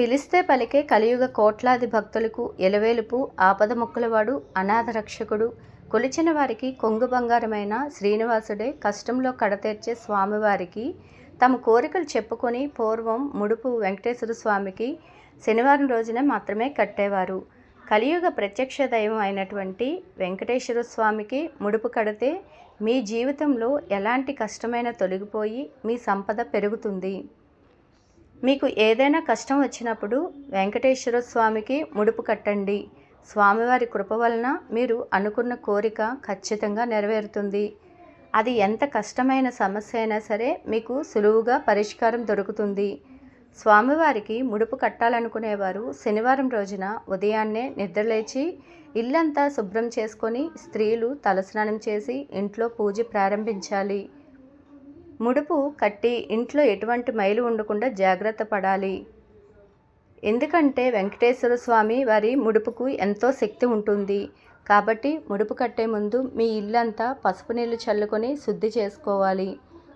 పిలిస్తే పలికే కలియుగ కోట్లాది భక్తులకు ఎలవేలుపు ఆపద మొక్కలవాడు అనాథ రక్షకుడు. కొలిచిన వారికి కొంగు బంగారమైన శ్రీనివాసుడే కష్టంలో కడతీర్చే స్వామివారికి. తమ కోరికలు చెప్పుకొని పూర్వం ముడుపు వెంకటేశ్వర స్వామికి శనివారం రోజున మాత్రమే కట్టేవారు. కలియుగ ప్రత్యక్ష దైవం అయినటువంటి వెంకటేశ్వర స్వామికి ముడుపు కడితే మీ జీవితంలో ఎలాంటి కష్టమైన తొలగిపోయి మీ సంపద పెరుగుతుంది. మీకు ఏదైనా కష్టం వచ్చినప్పుడు వెంకటేశ్వర స్వామికి ముడుపు కట్టండి. స్వామివారి కృప వలన మీరు అనుకున్న కోరిక ఖచ్చితంగా నెరవేరుతుంది. అది ఎంత కష్టమైన సమస్య అయినా సరే మీకు సులువుగా పరిష్కారం దొరుకుతుంది. స్వామివారికి ముడుపు కట్టాలనుకునేవారు శనివారం రోజున ఉదయాన్నే నిద్రలేచి ఇల్లంతా శుభ్రం చేసుకొని స్త్రీలు తలస్నానం చేసి ఇంట్లో పూజ ప్రారంభించాలి. ముడుపు కట్టి ఇంట్లో ఎటువంటి మైలు ఉండకుండా జాగ్రత్త పడాలి. ఎందుకంటే వెంకటేశ్వర స్వామి వారి ముడుపుకు ఎంతో శక్తి ఉంటుంది. కాబట్టి ముడుపు కట్టే ముందు మీ ఇల్లంతా పసుపు నీళ్ళు చల్లుకొని శుద్ధి చేసుకోవాలి.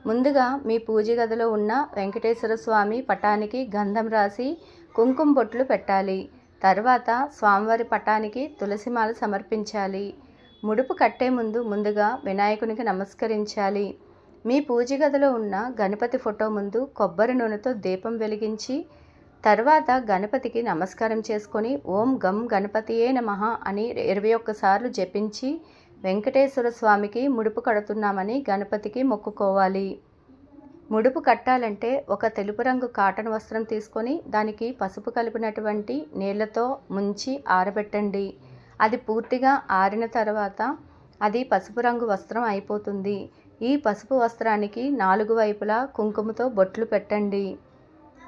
ముందుగా మీ పూజ గదిలో ఉన్న వెంకటేశ్వర స్వామి పటానికి గంధం రాసి కుంకుమ బొట్లు పెట్టాలి. తర్వాత స్వామివారి పటానికి తులసిమాల సమర్పించాలి. ముడుపు కట్టే ముందు ముందుగా వినాయకునికి నమస్కరించాలి. మీ పూజ గదిలో ఉన్న గణపతి ఫోటో ముందు కొబ్బరి నూనెతో దీపం వెలిగించి తర్వాత గణపతికి నమస్కారం చేసుకొని ఓం గం గణపతియే నమః అని ఇరవై ఒక్కసార్లు జపించి వెంకటేశ్వర స్వామికి ముడుపు కడుతున్నామని గణపతికి మొక్కుకోవాలి. ముడుపు కట్టాలంటే ఒక తెలుపు రంగు కాటన్ వస్త్రం తీసుకొని దానికి పసుపు కలిపినటువంటి నీళ్ళతో ముంచి ఆరబెట్టండి. అది పూర్తిగా ఆరిన తర్వాత అది పసుపు రంగు వస్త్రం అయిపోతుంది. ఈ పసుపు వస్త్రానికి నాలుగు వైపులా కుంకుమతో బొట్లు పెట్టండి.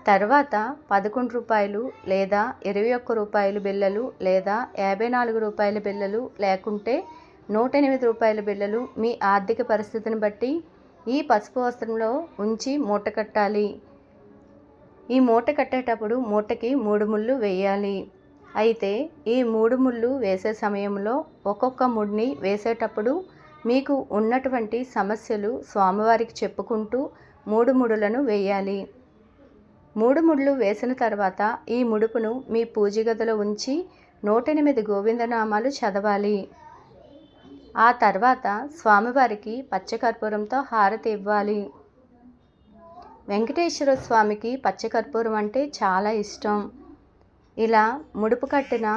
తర్వాత పదకొండు రూపాయలు లేదా ఇరవై ఒక్క రూపాయల బిళ్ళలు లేదా యాభై నాలుగు రూపాయల బిళ్ళలు లేకుంటే నూట ఎనిమిది రూపాయల బిళ్ళలు మీ ఆర్థిక పరిస్థితిని బట్టి ఈ పసుపు వస్త్రంలో ఉంచి మూట కట్టాలి. ఈ మూట కట్టేటప్పుడు మూటకి మూడు ముళ్ళు వేయాలి. అయితే ఈ మూడు ముళ్ళు వేసే సమయంలో ఒక్కొక్క ముడిని వేసేటప్పుడు మీకు ఉన్నటువంటి సమస్యలు స్వామివారికి చెప్పుకుంటూ మూడు ముడులను వేయాలి. మూడు ముడులు వేసిన తర్వాత ఈ ముడుపును మీ పూజ గదిలో ఉంచి నూట ఎనిమిది గోవిందనామాలు చదవాలి. ఆ తర్వాత స్వామివారికి పచ్చకర్పూరంతో హారతి ఇవ్వాలి. వెంకటేశ్వర స్వామికి పచ్చకర్పూరం అంటే చాలా ఇష్టం. ఇలా ముడుపు కట్టిన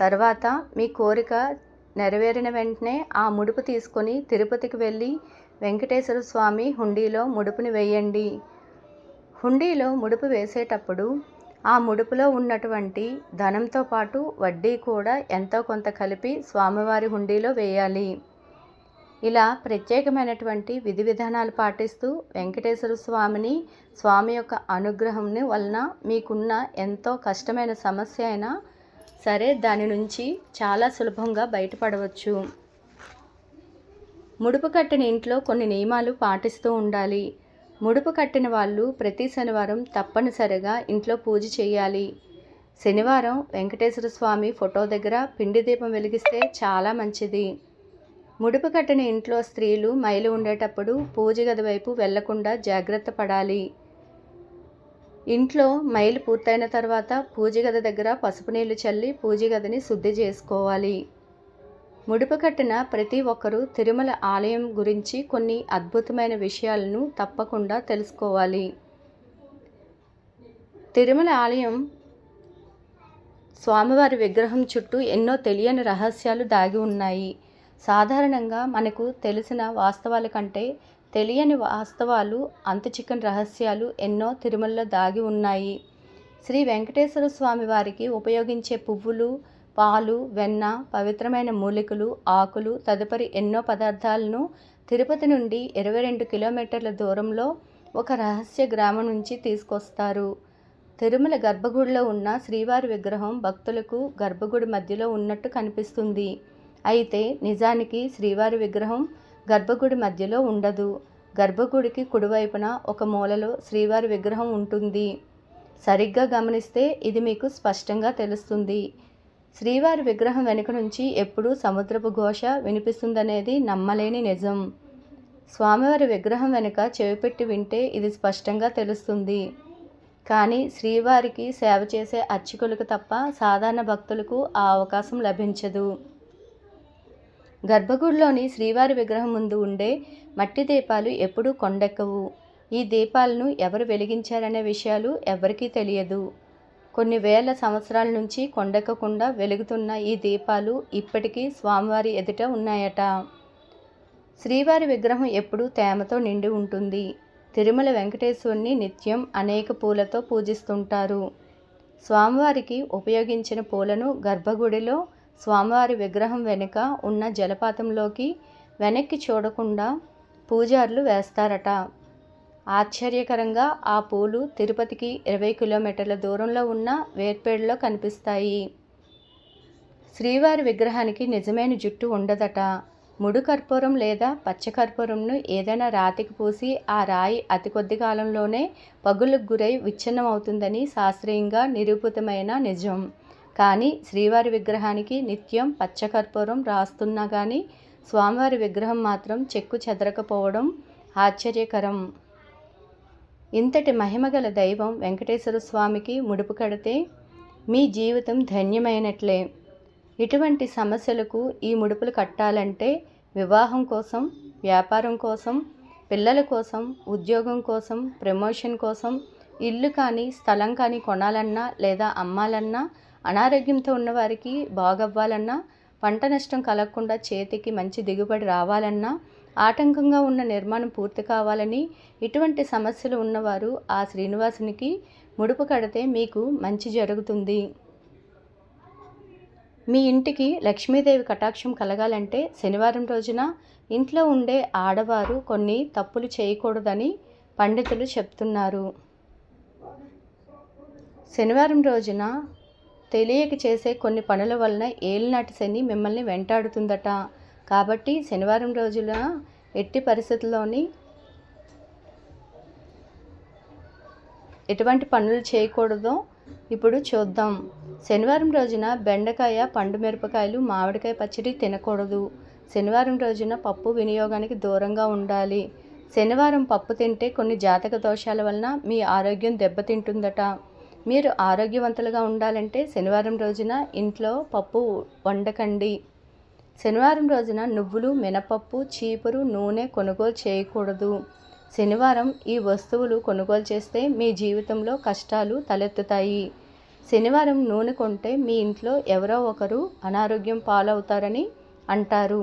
తర్వాత మీ కోరిక నెరవేరిన వెంటనే ఆ ముడుపు తీసుకొని తిరుపతికి వెళ్ళి వెంకటేశ్వర స్వామి హుండీలో ముడుపుని వేయండి. హుండీలో ముడుపు వేసేటప్పుడు ఆ ముడుపులో ఉన్నటువంటి ధనంతో పాటు వడ్డీ కూడా ఎంతో కొంత కలిపి స్వామివారి హుండీలో వేయాలి. ఇలా ప్రత్యేకమైనటువంటి విధి విధానాలు పాటిస్తూ వెంకటేశ్వర స్వామిని స్వామి యొక్క అనుగ్రహంని వలన మీకున్న ఎంతో కష్టమైన సమస్య అయినా సరే దాని నుంచి చాలా సులభంగా బయటపడవచ్చు. ముడుపు కట్టిన ఇంట్లో కొన్ని నియమాలు పాటిస్తూ ఉండాలి. ముడుపు కట్టిన వాళ్ళు ప్రతి శనివారం తప్పనిసరిగా ఇంట్లో పూజ చేయాలి. శనివారం వెంకటేశ్వర స్వామి ఫోటో దగ్గర పిండి దీపం వెలిగిస్తే చాలా మంచిది. ముడుపు కట్టిన ఇంట్లో స్త్రీలు మైలు ఉండేటప్పుడు పూజ గది వైపు వెళ్ళకుండా జాగ్రత్త పడాలి. ఇంట్లో మైలు పూర్తయిన తర్వాత పూజ గది దగ్గర పసుపు నీళ్ళు చల్లి పూజ గదిని శుద్ధి చేసుకోవాలి. ముడుపు కట్టిన ప్రతి ఒక్కరూ తిరుమల ఆలయం గురించి కొన్ని అద్భుతమైన విషయాలను తప్పకుండా తెలుసుకోవాలి. తిరుమల ఆలయం స్వామివారి విగ్రహం చుట్టూ ఎన్నో తెలియని రహస్యాలు దాగి ఉన్నాయి. సాధారణంగా మనకు తెలిసిన వాస్తవాల కంటే తెలియని వాస్తవాలు అంతు చిక్కని రహస్యాలు ఎన్నో తిరుమలలో దాగి ఉన్నాయి. శ్రీ వెంకటేశ్వర స్వామి వారికి ఉపయోగించే పువ్వులు పాలు వెన్న పవిత్రమైన మూలికలు ఆకులు తదుపరి ఎన్నో పదార్థాలను తిరుపతి నుండి ఇరవై రెండు కిలోమీటర్ల దూరంలో ఒక రహస్య గ్రామం నుంచి తీసుకొస్తారు. తిరుమల గర్భగుడిలో ఉన్న శ్రీవారి విగ్రహం భక్తులకు గర్భగుడి మధ్యలో ఉన్నట్టు కనిపిస్తుంది. అయితే నిజానికి శ్రీవారి విగ్రహం గర్భగుడి మధ్యలో ఉండదు. గర్భగుడికి కుడివైపున ఒక మూలలో శ్రీవారి విగ్రహం ఉంటుంది. సరిగ్గా గమనిస్తే ఇది మీకు స్పష్టంగా తెలుస్తుంది. శ్రీవారి విగ్రహం వెనుక నుంచి ఎప్పుడూ సముద్రపు ఘోష వినిపిస్తుందనేది నమ్మలేని నిజం. స్వామివారి విగ్రహం వెనుక చెవిపెట్టి వింటే ఇది స్పష్టంగా తెలుస్తుంది. కానీ శ్రీవారికి సేవ చేసే అర్చకులకు తప్ప సాధారణ భక్తులకు ఆ అవకాశం లభించదు. గర్భగుడిలోని శ్రీవారి విగ్రహం ముందు ఉండే మట్టి దీపాలు ఎప్పుడూ కొండెక్కవు. ఈ దీపాలను ఎవరు వెలిగించారనే విషయాలు ఎవరికీ తెలియదు. కొన్ని వేల సంవత్సరాల నుంచి కొండెక్కకుండా వెలుగుతున్న ఈ దీపాలు ఇప్పటికీ స్వామివారి ఎదుట ఉన్నాయట. శ్రీవారి విగ్రహం ఎప్పుడూ తేమతో నిండి ఉంటుంది. తిరుమల వెంకటేశ్వరుని నిత్యం అనేక పూలతో పూజిస్తుంటారు. స్వామివారికి ఉపయోగించిన పూలను గర్భగుడిలో స్వామివారి విగ్రహం వెనుక ఉన్న జలపాతంలోకి వెనక్కి చూడకుండా పూజారులు వేస్తారట. ఆశ్చర్యకరంగా ఆ పూలు తిరుపతికి ఇరవై కిలోమీటర్ల దూరంలో ఉన్న వేర్పేడులో కనిపిస్తాయి. శ్రీవారి విగ్రహానికి నిజమైన జుట్టు ఉండదట. ముడు కర్పూరం లేదా పచ్చకర్పూరంను ఏదైనా రాతికి పూసి ఆ రాయి అతి కొద్ది కాలంలోనే పగులకు గురై విచ్ఛిన్నమవుతుందని శాస్త్రీయంగా నిరూపితమైన నిజం. కానీ శ్రీవారి విగ్రహానికి నిత్యం పచ్చకర్పూరం రాస్తున్నా కానీ స్వామివారి విగ్రహం మాత్రం చెక్కు చెదరకపోవడం ఆశ్చర్యకరం. ఇంతటి మహిమగల దైవం వెంకటేశ్వర స్వామికి ముడుపు కడితే మీ జీవితం ధన్యమైనట్లే. ఇటువంటి సమస్యలకు ఈ ముడుపులు కట్టాలంటే వివాహం కోసం వ్యాపారం కోసం పిల్లల కోసం ఉద్యోగం కోసం ప్రమోషన్ కోసం ఇల్లు కానీ స్థలం కానీ కొనాలన్నా లేదా అమ్మాలన్నా అనారోగ్యంతో ఉన్నవారికి బాగవ్వాలన్నా పంట నష్టం కలగకుండా చేతికి మంచి దిగుబడి రావాలన్నా ఆటంకంగా ఉన్న నిర్మాణం పూర్తి కావాలని ఇటువంటి సమస్యలు ఉన్నవారు ఆ శ్రీనివాసునికి ముడుపు కడితే మీకు మంచి జరుగుతుంది. మీ ఇంటికి లక్ష్మీదేవి కటాక్షం కలగాలంటే శనివారం రోజున ఇంట్లో ఉండే ఆడవారు కొన్ని తప్పులు చేయకూడదని పండితులు చెప్తున్నారు. శనివారం రోజున తెలియక చేసే కొన్ని పనుల వలన ఏలినాటి శని మిమ్మల్ని వెంటాడుతుందట. కాబట్టి శనివారం రోజున ఎట్టి పరిస్థితుల్లోని ఎటువంటి పనులు చేయకూడదో ఇప్పుడు చూద్దాం. శనివారం రోజున బెండకాయ పండు మిరపకాయలు మామిడికాయ పచ్చడి తినకూడదు. శనివారం రోజున పప్పు వినియోగానికి దూరంగా ఉండాలి. శనివారం పప్పు తింటే కొన్ని జాతక దోషాల వలన మీ ఆరోగ్యం దెబ్బతింటుందట. మీరు ఆరోగ్యవంతులుగా ఉండాలంటే శనివారం రోజున ఇంట్లో పప్పు వండకండి. శనివారం రోజున నువ్వులు మినపప్పు చీపురు నూనె కొనుగోలు చేయకూడదు. శనివారం ఈ వస్తువులు కొనుగోలు చేస్తే మీ జీవితంలో కష్టాలు తలెత్తుతాయి. శనివారం నూనె కొంటే మీ ఇంట్లో ఎవరో ఒకరు అనారోగ్యం పాలవుతారని అంటారు.